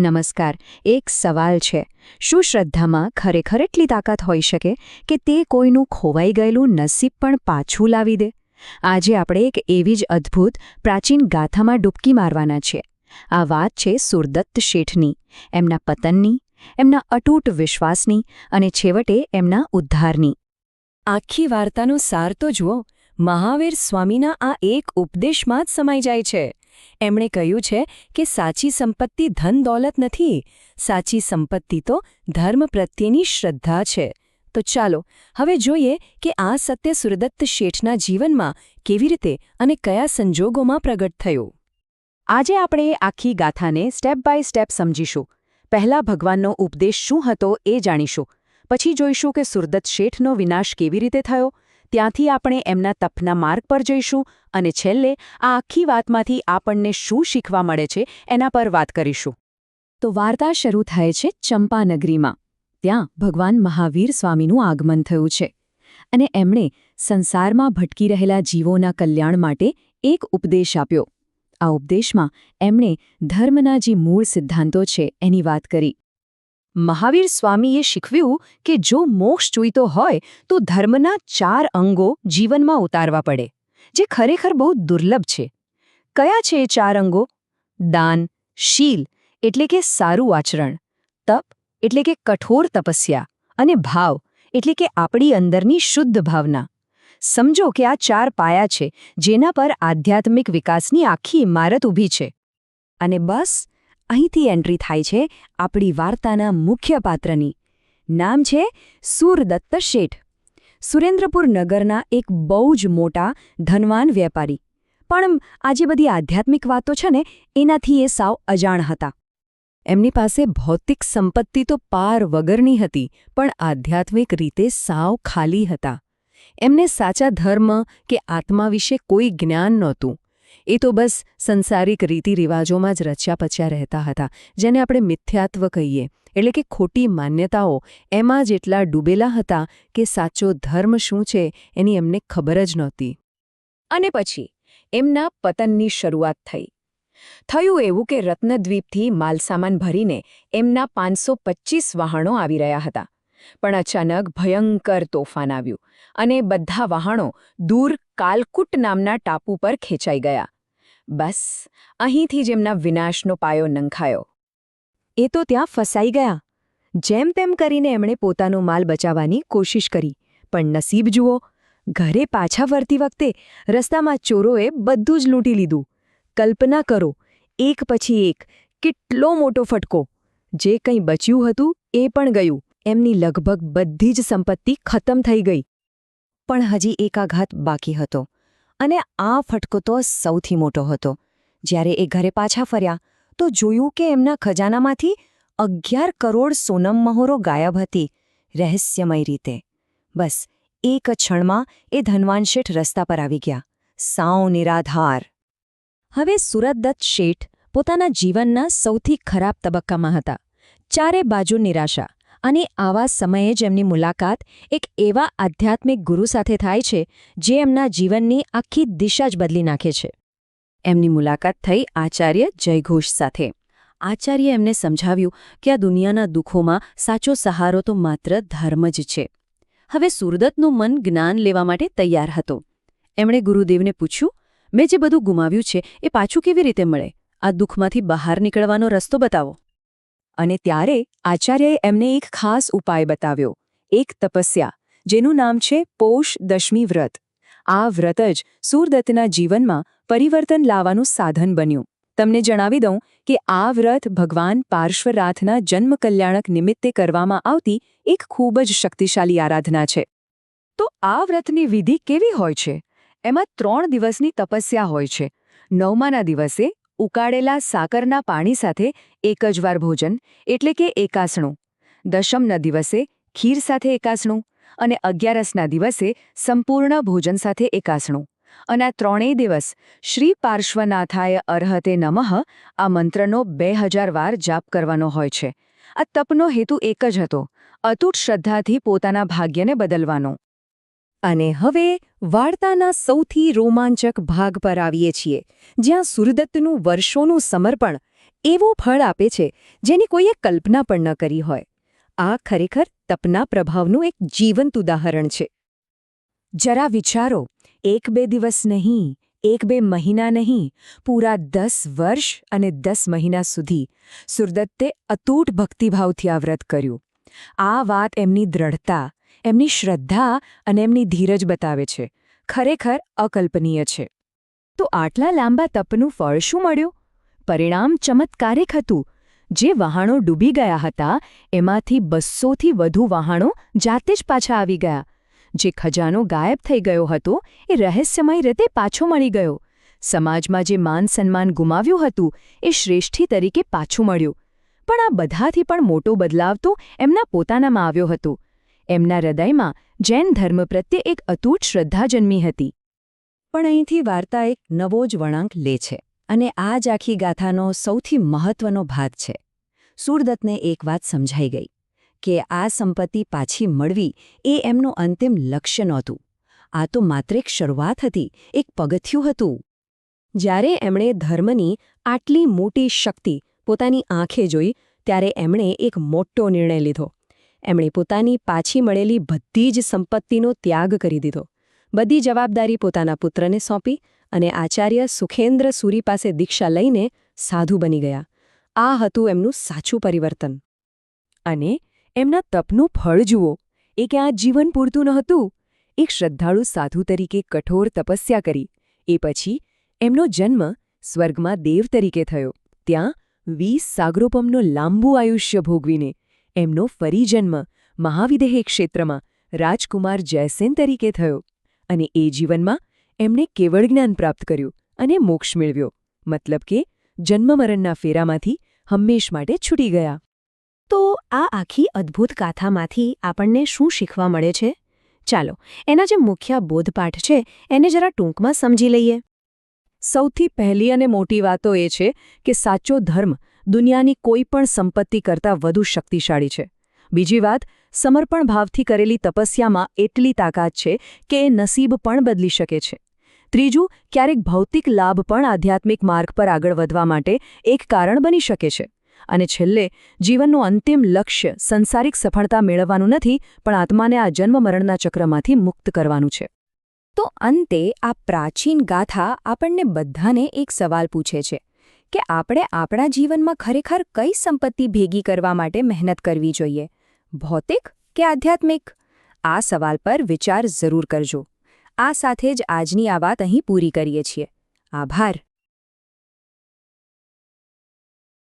નમસ્કાર, એક સવાલ છે. શું શ્રદ્ધામાં ખરેખર એટલી તાકાત હોઈ શકે કે તે કોઈનું ખોવાઈ ગયેલું નસીબ પણ પાછું લાવી દે? આજે આપણે એક એવી જ અદ્ભુત પ્રાચીન ગાથામાં ડૂબકી મારવાના છીએ. આ વાત છે સુરદત્ત શેઠની, એમના પતનની, એમના અટૂટ વિશ્વાસની અને છેવટે એમના ઉદ્ધારની. આખી વાર્તાનો સાર તો જુઓ, મહાવીર સ્વામીના આ એક ઉપદેશમાં જ સમાઈ જાય છે. એમણે કહ્યું છે કે સાચી સંપત્તિ ધન દોલત નથી. સાચી સંપત્તિ તો ધર્મ પ્રત્યેની શ્રદ્ધા છે. તો ચાલો, હવે જોઈએ કે આ સત્ય સુરદત્ત શેઠના જીવનમાં કેવી રીતે અને કયા સંજોગોમાં પ્રગટ થયું. આજે આપણે આખી ગાથાને સ્ટેપ બાય સ્ટેપ સમજીશું. પહેલા ભગવાનનો ઉપદેશ શું હતો એ જાણીશું. પછી જોઈશું કે સુરદત્ત શેઠનો વિનાશ કેવી રીતે થયો ત્યાંથી આપણે એમના તપના માર્ગ પર જઈશું અને છેલ્લે આ આખી વાતમાંથી આપણને શું શીખવા મળે છે એના પર વાત કરીશું. તો વાર્તા શરૂ થાય છે ચંપાનગરીમાં. ત્યાં ભગવાન મહાવીર સ્વામીનું આગમન થયું છે અને એમણે સંસારમાં ભટકી રહેલા જીવોના કલ્યાણ માટે એક ઉપદેશ આપ્યો. આ ઉપદેશમાં એમણે ધર્મના જે મૂળ સિદ્ધાંતો છે એની વાત કરી. મહાવીર સ્વામીએ શીખવ્યું કે જો મોક્ષ જોઈતો હોય, તો ધર્મના ચાર અંગો જીવનમાં ઉતારવા પડે, જે ખરેખર બહુ દુર્લભ છે. કયા છે એ ચાર અંગો? દાન, શીલ, એટલે કે સારું આચરણ, તપ, એટલે કે કઠોર તપસ્યા, અને ભાવ, એટલે કે આપણી અંદરની શુદ્ધ ભાવના. સમજો કે આ ચાર પાયા છે, જેના પર આધ્યાત્મિક વિકાસની આખી ઇમારત ઊભી છે. અને બસ અહીંથી એન્ટ્રી થાય છે આપણી વાર્તાના મુખ્ય પાત્રની. નામ છે સુરદત્ત શેઠ. સુરેન્દ્રપુર નગરના એક બહુ જ મોટા ધનવાન વેપારી. પણ આ જે બધી આધ્યાત્મિક વાતો છે ને, એનાથી એ સાવ અજાણ હતા. એમની પાસે ભૌતિક સંપત્તિ તો પાર વગરની હતી, પણ આધ્યાત્મિક રીતે સાવ ખાલી હતા. એમને સાચા ધર્મ કે આત્મા વિશે કોઈ જ્ઞાન નહોતું. એ તો બસ સંસારિક રીતિરિવાજોમાં જ રચ્યા પચ્યા રહેતા હતા, જેને આપણે મિથ્યાત્વ કહીએ. એટલે કે ખોટી માન્યતાઓ એમાં જ એટલા ડૂબેલા હતા કે સાચો ધર્મ શું છે એની એમને ખબર જ નહોતી. અને પછી એમના પતનની શરૂઆત થઈ. થયું એવું કે રત્નદ્વીપથી માલસામાન ભરીને એમના પાંચસો વહાણો આવી રહ્યા હતા. પણ અચાનક ભયંકર તોફાન આવ્યું અને બધા વાહણો દૂર કાલકુટ નામના ટાપુ પર ખેંચાઈ ગયા. બસ, અહીંથી જેમના વિનાશનો પાયો નંખાયો. એ તો ત્યાં ફસાઈ ગયા. જેમ તેમ કરીને એમણે પોતાનો માલ બચાવવાની કોશિશ કરી. પણ નસીબ જુઓ, ઘરે પાછા ફરતી વખતે રસ્તામાં ચોરોએ બધું જ લૂંટી લીધું. કલ્પના કરો, એક પછી એક, કેટલો મોટો ફટકો. જે કંઈ બચ્યું હતું એ પણ ગયું. એમની લગભગ બધી જ સંપત્તિ ખતમ થઈ ગઈ. પણ હજી એક આઘાત બાકી હતો. અને આ ફટકો તો સૌથી મોટો હતો. જ્યારે એ ઘરે પાછા ફર્યા, તો જોયું કે એમના ખજાનામાંથી અગિયાર કરોડ સોનમ મહોરો ગાયબ હતી, રહસ્યમય રીતે. બસ, એક ક્ષણમાં એ ધનવાન શેઠ રસ્તા પર આવી ગયા. સાવ નિરાધાર. હવે સુરતદત્ત શેઠ પોતાના જીવનના સૌથી ખરાબ તબક્કામાં હતા. ચારે બાજુ નિરાશા. અને આવા સમયે જ એમની મુલાકાત એક એવા આધ્યાત્મિક ગુરુ સાથે થાય છે, જે એમના જીવનની આખી દિશા જ બદલી નાખે છે. એમની મુલાકાત થઈ આચાર્ય જયઘોષ સાથે. આચાર્ય એમને સમજાવ્યું કે આ દુનિયાના દુઃખોમાં સાચો સહારો તો માત્ર ધર્મ જ છે. હવે સુરદત્તનું મન જ્ઞાન લેવા માટે તૈયાર હતો. એમણે ગુરુદેવને પૂછ્યું, મેં જે બધું ગુમાવ્યું છે, એ પાછું કેવી રીતે મળે? આ દુઃખમાંથી બહાર નીકળવાનો રસ્તો બતાવો. અને ત્યારે આચાર્યએ એમને એક ખાસ ઉપાય બતાવ્યો. એક તપસ્યા, જેનું નામ છે પોષ દશમી વ્રત. આ વ્રત જ સૂરદત્તના જીવનમાં પરિવર્તન લાવવાનું સાધન બન્યું. તમને જણાવી દઉં કે આ વ્રત ભગવાન પાર્શ્વરાથના જન્મ કલ્યાણક નિમિત્તે કરવામાં આવતી એક ખૂબ જ શક્તિશાળી આરાધના છે. તો આ વ્રતની વિધિ કેવી હોય છે? એમાં ત્રણ દિવસની તપસ્યા હોય છે. નવમાના દિવસે ઉકાળેલા સાકરના પાણી સાથે એક જ વાર ભોજન, એટલે કે એકાસણું. દશમના દિવસે ખીર સાથે એકાસણું અને અગિયારસના દિવસે સંપૂર્ણ ભોજન સાથે એકાસણું. અને આ ત્રણેય દિવસ શ્રી પાર્શ્વનાથાય અર્હતે નમઃ, આ મંત્રનો બે હજાર વાર જાપ કરવાનો હોય છે. આ તપનો હેતુ એક જ હતો, અતૂટ શ્રદ્ધાથી પોતાના ભાગ્યને બદલવાનો. અને હવે વાર્તાના સૌથી રોમાંચક ભાગ પર આવીએ છીએ, જ્યાં સુરદત્તનું વર્ષોનું સમર્પણ એવું ફળ આપે છે જેની કોઈએ કલ્પના પણ ન કરી હોય. આ ખરેખર તપના પ્રભાવનું એક જીવંત ઉદાહરણ છે. જરા વિચારો, એક બે દિવસ નહીં, એક બે મહિના નહીં, પૂરા દસ વર્ષ અને દસ મહિના સુધી સુરદત્તે અતૂટ ભક્તિભાવથી આ વ્રત કર્યું. આ વાત એમની દ્રઢતા એમની શ્રદ્ધા અને એમની ધીરજ બતાવે છે. ખરેખર અકલ્પનીય છે. તો આટલા લાંબા તપનું ફળ શું મળ્યું? પરિણામ ચમત્કારિક હતું. જે વહાણો ડૂબી ગયા હતા, એમાંથી બસ્સોથી વધુ વહાણો જાતે જ પાછા આવી ગયા. જે ખજાનો ગાયબ થઈ ગયો હતો, એ રહસ્યમય રીતે પાછો મળી ગયો. સમાજમાં જે માન સન્માન ગુમાવ્યું હતું, એ શ્રેષ્ઠી તરીકે પાછું મળ્યું. પણ આ બધાથી પણ મોટો બદલાવ તો એમના પોતાનામાં આવ્યો હતો. એમના હૃદયમાં જૈન ધર્મ પ્રત્યે એક અતૂટ શ્રદ્ધા જન્મી હતી. પણ અહીંથી વાર્તા એક નવો જ વળાંક લે છે અને આ જ આખી ગાથાનો સૌથી મહત્વનો ભાગ છે. સુરદત્તને એક વાત સમજાઈ ગઈ કે આ સંપત્તિ પાછી મળવી એ એમનું અંતિમ લક્ષ્ય નહોતું. આ તો માત્ર એક શરૂઆત હતી, એક પગથિયું હતું. જ્યારે એમણે ધર્મની આટલી મોટી શક્તિ પોતાની આંખે જોઈ, ત્યારે એમણે એક મોટો નિર્ણય લીધો. એમણે પોતાની પાછી મળેલી બધી જ સંપત્તિનો ત્યાગ કરી દીધો. બધી જવાબદારી પોતાના પુત્રને સોંપી અને આચાર્ય સુખેન્દ્ર સુરી પાસે દીક્ષા લઈને સાધુ બની ગયા. આ હતું એમનું સાચું પરિવર્તન. અને એમના તપનું ફળ જુઓ, એ ક્યાં જીવન પૂરતું નહોતું એક શ્રદ્ધાળુ સાધુ તરીકે કઠોર તપસ્યા કરી, એ પછી એમનો જન્મ સ્વર્ગમાં દેવ તરીકે થયો. ત્યાં વીસ સાગરોપમનો લાંબુ આયુષ્ય ભોગવીને એમનો ફરી જન્મ મહાવિદેહ ક્ષેત્રમાં રાજકુમાર જયસેન તરીકે થયો અને એ જીવનમાં એમણે કેવળ જ્ઞાન પ્રાપ્ત કર્યું અને મોક્ષ મેળવ્યો મતલબ કે જન્મમરણના ફેરામાંથી હંમેશ માટે છૂટી ગયા. તો આ આખી અદ્ભુત ગાથામાંથી આપણને શું શીખવા મળે છે? ચાલો એના જે મુખ્ય બોધપાઠ છે એને જરા ટૂંકમાં સમજી લઈએ. સૌથી પહેલી અને મોટી વાતો એ છે કે સાચો ધર્મ દુનિયાની કોઈ પણ સંપત્તિ કરતાં વધુ શક્તિશાળી છે. બીજી વાત, સમર્પણ ભાવથી કરેલી તપસ્યામાં એટલી તાકાત છે કે એ નસીબ પણ બદલી શકે છે. ત્રીજું, ક્યારેક ભૌતિક લાભ પણ આધ્યાત્મિક માર્ગ પર આગળ વધવા માટે એક કારણ બની શકે છે. અને છેલ્લે, જીવનનું અંતિમ લક્ષ્ય સંસારિક સફળતા મેળવવાનું નથી, પણ આત્માને આ જન્મ મરણના ચક્રમાંથી મુક્ત કરવાનું છે. તો અંતે આ પ્રાચીન ગાથા આપણને બધાને એક સવાલ પૂછે છે. કે આપણે આપણા જીવનમાં ખરેખર કઈ સંપત્તિ ભેગી કરવા માટે મહેનત કરવી જોઈએ? ભૌતિક કે આધ્યાત્મિક? આ સવાલ પર વિચાર જરૂર કરજો. આ સાથે જ આજની આ વાત અહીં પૂરી કરીએ છીએ. આભાર.